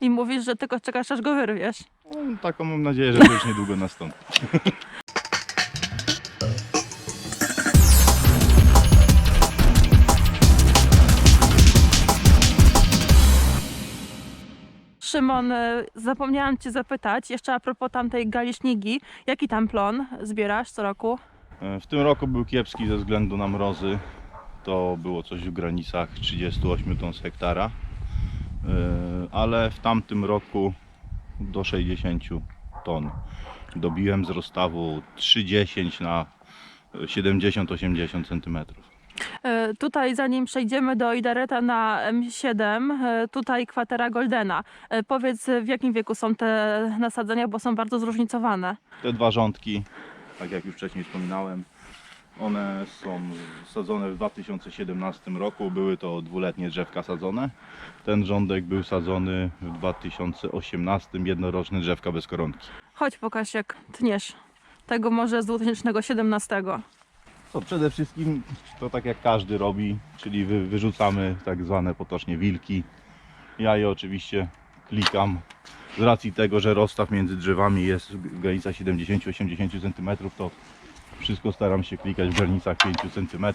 I mówisz, że tylko czekasz, aż go wyrwiesz. No, taką mam nadzieję, że to już niedługo nastąpi. Szymon, e, zapomniałam Cię zapytać, jeszcze a propos tamtej galiśnigi, jaki tam plon zbierasz co roku? E, W tym roku był kiepski ze względu na mrozy. To było coś w granicach 38 ton z hektara. E, Ale w tamtym roku do 60 ton. Dobiłem z rozstawu 3,10 na 70-80 cm. E, Tutaj, zanim przejdziemy do Idareta na M7, e, tutaj kwatera Goldena. Powiedz, w jakim wieku są te nasadzenia, bo są bardzo zróżnicowane. Te dwa rządki, tak jak już wcześniej wspominałem, one są sadzone w 2017 roku. Były to dwuletnie drzewka sadzone. Ten rządek był sadzony w 2018, jednoroczny drzewka bez koronki. Chodź, pokaż jak tniesz. Tego może z 2017. To przede wszystkim to tak jak każdy robi, czyli wy, wyrzucamy tak zwane potocznie wilki. Ja je oczywiście klikam. Z racji tego, że rozstaw między drzewami jest granica 70-80 cm, to wszystko staram się klikać w granicach 5 cm.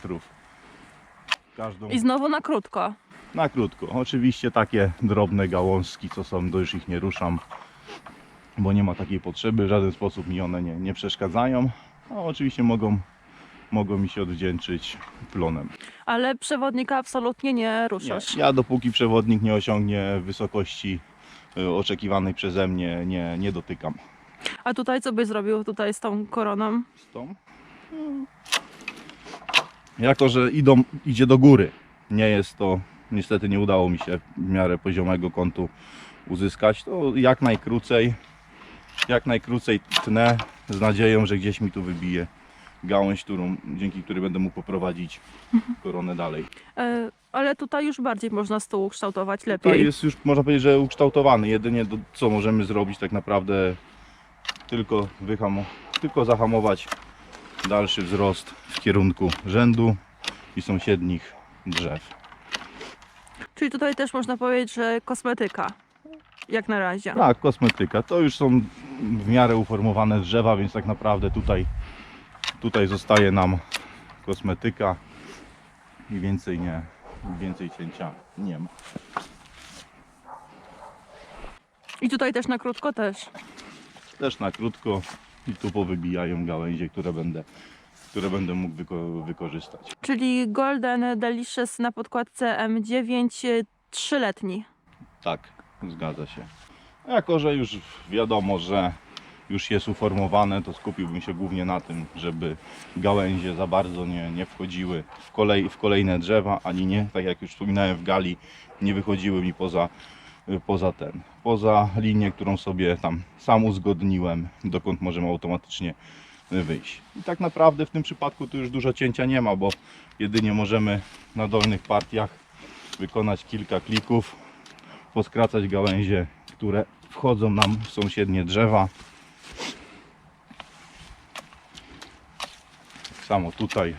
Każdą I znowu na krótko. na krótko. Oczywiście takie drobne gałązki, co są, to już ich nie ruszam, bo nie ma takiej potrzeby. W żaden sposób mi one nie, nie przeszkadzają. A oczywiście mogą, mogą mi się odwdzięczyć plonem. Ale przewodnika absolutnie nie Nie, ruszasz. ja dopóki przewodnik nie osiągnie wysokości y, oczekiwanej przeze mnie, nie, nie dotykam. A tutaj co byś zrobił tutaj z tą koroną? Z tą? Jako, że idą, idzie do góry, nie jest to, niestety nie udało mi się w miarę poziomego kątu uzyskać, to jak najkrócej, jak najkrócej tnę z nadzieją, że gdzieś mi tu wybije gałąź, którą, dzięki której będę mógł poprowadzić koronę dalej. E, ale tutaj już bardziej można stół kształtować Tutaj lepiej. jest już, można powiedzieć, że ukształtowany. Jedynie do, co możemy zrobić tak naprawdę tylko, wyhamo, tylko zahamować dalszy wzrost w kierunku rzędu i sąsiednich drzew. Czyli tutaj też można powiedzieć, że kosmetyka. Jak na razie. Tak, kosmetyka. To już są w miarę uformowane drzewa, więc tak naprawdę tutaj, tutaj zostaje nam kosmetyka i więcej nie, więcej cięcia nie ma. I tutaj też na krótko też. też na krótko i tu powybijają gałęzie, które będę, które będę mógł wyko- wykorzystać. Czyli Golden Delicious na podkładce M9 y, trzyletni. Tak, zgadza się. Jako, że już wiadomo, że już jest uformowane, to skupiłbym się głównie na tym, żeby gałęzie za bardzo nie, nie wchodziły w, kolej, w kolejne drzewa, ani nie, tak jak już wspominałem w gali, nie wychodziły mi poza, poza ten, poza linię, którą sobie tam sam uzgodniłem, dokąd możemy automatycznie wyjść. I tak naprawdę w tym przypadku tu już dużo cięcia nie ma, bo jedynie możemy na dolnych partiach wykonać kilka klików, poskracać gałęzie, które wchodzą nam w sąsiednie drzewa. Tak samo tutaj,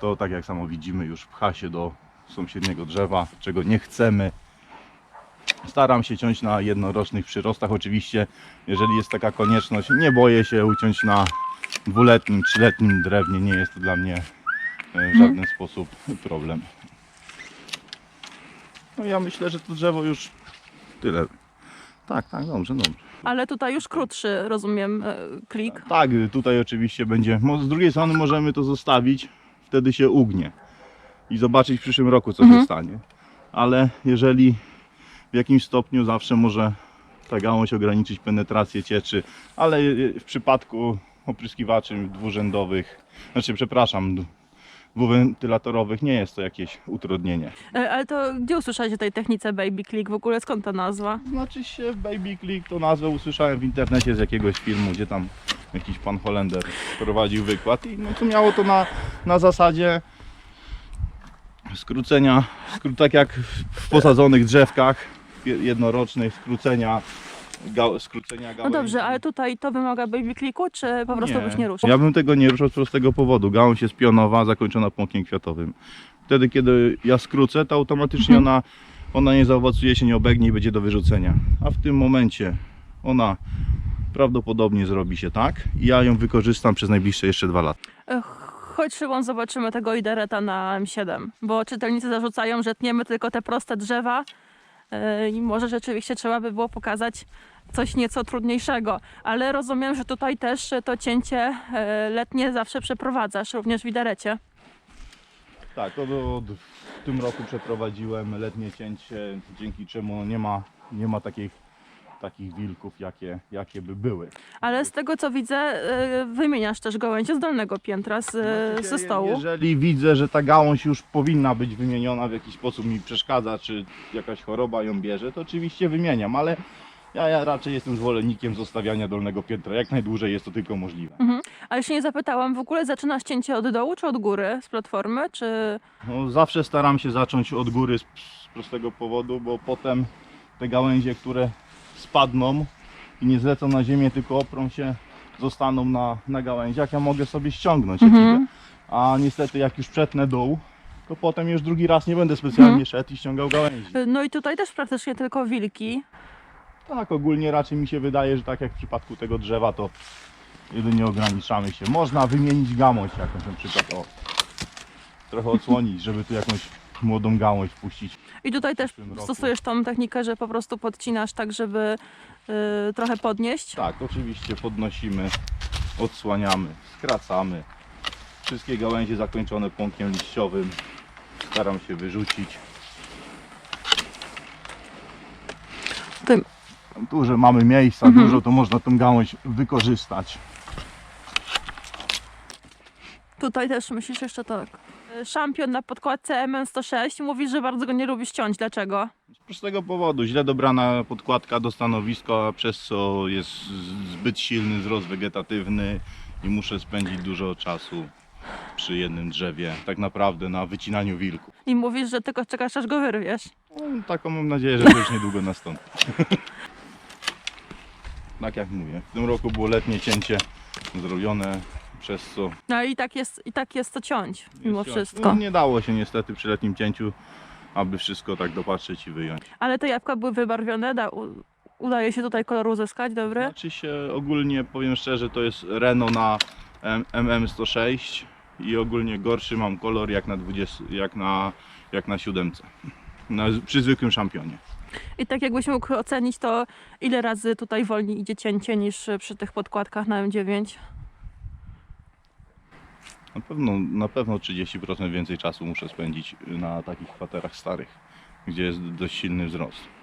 to tak jak samo widzimy już pcha się do sąsiedniego drzewa, czego nie chcemy. Staram się ciąć na jednorocznych przyrostach. Oczywiście, jeżeli jest taka konieczność, nie boję się uciąć na dwuletnim, trzyletnim drewnie. Nie jest to dla mnie e, w żaden sposób problem. No ja myślę, że to drzewo już tyle. Tak, tak, dobrze, dobrze. Ale tutaj już krótszy, rozumiem, e, klik. Tak, tutaj oczywiście będzie. Z drugiej strony możemy to zostawić, wtedy się ugnie i zobaczyć w przyszłym roku, co Mhm. się stanie. Ale jeżeli w jakimś stopniu zawsze może ta gałąź ograniczyć penetrację cieczy, ale w przypadku opryskiwaczy dwurzędowych, znaczy przepraszam, dwuwentylatorowych nie jest to jakieś utrudnienie. E, Ale to gdzie usłyszałeś o tej technice baby click? W ogóle skąd ta nazwa? Znaczy się Baby Click to nazwę usłyszałem w internecie z jakiegoś filmu, gdzie tam jakiś pan Holender prowadził wykład i no to miało to na, na zasadzie skrócenia, skró, tak jak w posadzonych drzewkach je- jednorocznych, skrócenia, ga, skrócenia No gałęzi. dobrze, ale tutaj to wymaga baby clicku, czy po prostu byś nie ruszał? Ja bym tego nie ruszał z prostego powodu. Gałąź jest pionowa, zakończona pąkiem kwiatowym. Wtedy, kiedy ja skrócę, to automatycznie Mhm. ona ona nie zaowocuje się, nie obegnie i będzie do wyrzucenia. A w tym momencie ona prawdopodobnie zrobi się tak i ja ją wykorzystam przez najbliższe jeszcze dwa lata. E, Chodź Szymon, zobaczymy tego idereta na M7, bo czytelnicy zarzucają, że tniemy tylko te proste drzewa i może rzeczywiście trzeba by było pokazać coś nieco trudniejszego, ale rozumiem, że tutaj też to cięcie e, letnie zawsze przeprowadzasz, również w iderecie. Tak, od, w tym roku przeprowadziłem letnie cięcie, dzięki czemu nie ma, nie ma takich, takich wilków, jakie, jakie by były. Ale z tego co widzę, e, wymieniasz też gałęzie z dolnego piętra, z, Znaczy się, ze stołu. Jeżeli widzę, że ta gałąź już powinna być wymieniona, w jakiś sposób mi przeszkadza, czy jakaś choroba ją bierze, to oczywiście wymieniam, ale ja, ja raczej jestem zwolennikiem zostawiania dolnego piętra. Jak najdłużej jest to tylko możliwe. Ale się nie zapytałam, w ogóle zaczynasz cięcie od dołu czy od góry z platformy, czy... No, zawsze staram się zacząć od góry z, z prostego powodu, bo potem te gałęzie, które spadną i nie zlecą na ziemię, tylko oprą się, zostaną na, na gałęziach, ja mogę sobie ściągnąć Mhm. ekipę. A niestety jak już przetnę dół, to potem już drugi raz nie będę specjalnie Mhm. szedł i ściągał gałęzi. No i tutaj też praktycznie tylko wilki. Tak, ogólnie raczej mi się wydaje, że tak jak w przypadku tego drzewa, to jedynie ograniczamy się. Można wymienić gałąź jakąś na przykład, o, trochę odsłonić, żeby tu jakąś młodą gałąź wpuścić. I tutaj też stosujesz tą technikę, że po prostu podcinasz tak, żeby y, trochę podnieść. Tak, oczywiście podnosimy, odsłaniamy, skracamy. Wszystkie gałęzie zakończone pąkiem liściowym staram się wyrzucić. Tym. Tu, że mamy miejsca Mhm. dużo, to można tą gałąź wykorzystać. Tutaj też myślisz jeszcze tak. Szampion na podkładce MN106 mówisz, że bardzo go nie lubisz ciąć. Dlaczego? Z prostego powodu, źle dobrana podkładka do stanowiska, przez co jest zbyt silny wzrost wegetatywny i muszę spędzić dużo czasu przy jednym drzewie, tak naprawdę na wycinaniu wilków. I mówisz, że tylko czekasz aż go wyrwiesz. No, taką mam nadzieję, że to już niedługo nastąpi. tak jak mówię, w tym roku było letnie cięcie zrobione, przez co No i tak jest, i tak jest to ciąć, mimo Jest- wszystko. No, nie dało się niestety przy letnim cięciu, aby wszystko tak dopatrzeć i wyjąć. Ale te jabłka były wybarwione, da, u, udaje się tutaj kolor uzyskać, dobry? Znaczy się ogólnie powiem szczerze, to jest Renault na M- MM106 i ogólnie gorszy mam kolor jak na 20, jak na, jak na siódemce. Na, przy zwykłym szampionie. I tak jakbyś mógł ocenić, to ile razy tutaj wolniej idzie cięcie niż y, przy tych podkładkach na M9? Na pewno, na pewno 30% więcej czasu muszę spędzić na takich kwaterach starych, gdzie jest dość silny wzrost.